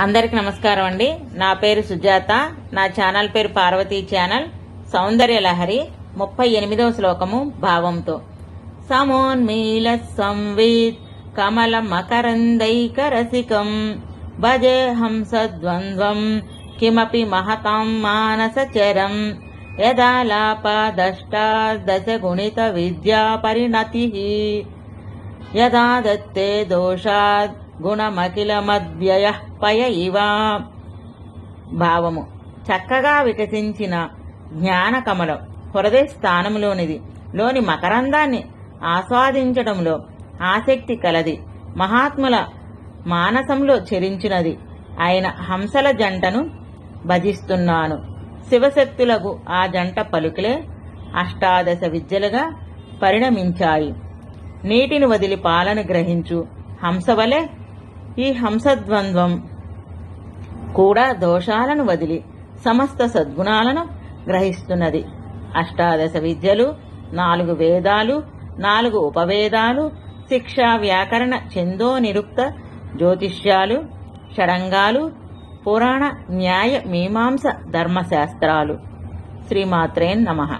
అందరికి నమస్కారం అండి. నా పేరు సుజాత. నా ఛానల్ పేరు పార్వతీ ఛానల్. సౌందర్య లహరి ముప్పై ఎనిమిదవ శ్లోకము భావంతో. సమోన్మీల సంవిత్ కమల మకరందైక రసికం భజే హంసద్వంద్వం కిమపి మహతాం మానసచరం యదాలాపదష్టాదశ గుణిత విద్యా పరిణతి యదా దత్తే దోషాద్ గుణమఖిలమద్వ్యయ పయ ఇవా భావము. చక్కగా వికసించిన జ్ఞానకమలం హృదయ స్థానంలోనిది లోని మకరందాన్ని ఆస్వాదించడంలో ఆసక్తి కలది. మహాత్ముల మానసంలో చెరించినది. అయిన హంసల జంటను భజిస్తున్నాను. శివశక్తులకు ఆ జంట పలుకులే అష్టాదశ విద్యలుగా పరిణమించాయి. నీటిని వదిలి పాలను గ్రహించు హంసవలే ఈ హంసద్వంద్వం కూడా దోషాలను వదిలి సమస్త సద్గుణాలను గ్రహిస్తున్నది. అష్టాదశ విద్యలు నాలుగు వేదాలు నాలుగు ఉపవేదాలు శిక్ష వ్యాకరణ ఛందో నిరుక్త జ్యోతిష్యాలు షడంగాలు పురాణ న్యాయ మీమాంస ధర్మశాస్త్రాలు. శ్రీమాత్రేన్ నమః.